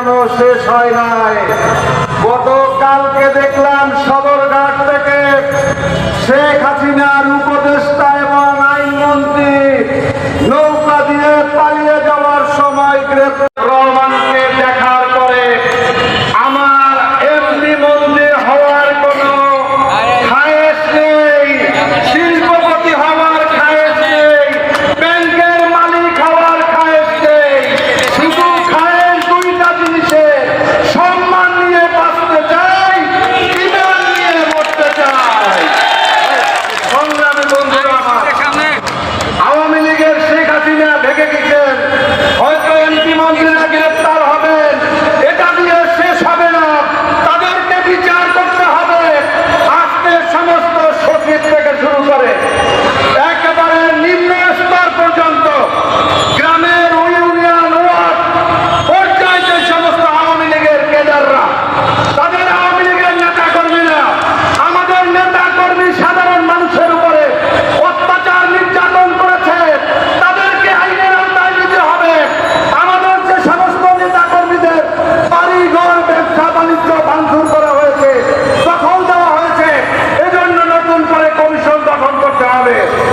এখনও শেষ হয় নাই। গতকালকে দেখলাম সদরঘাট থেকে শেখ হাসিনার উপদেষ্টা এবং আইনমন্ত্রী নৌকা দিয়ে পালিয়ে যাওয়ার সময় গ্রেপ্তার হবে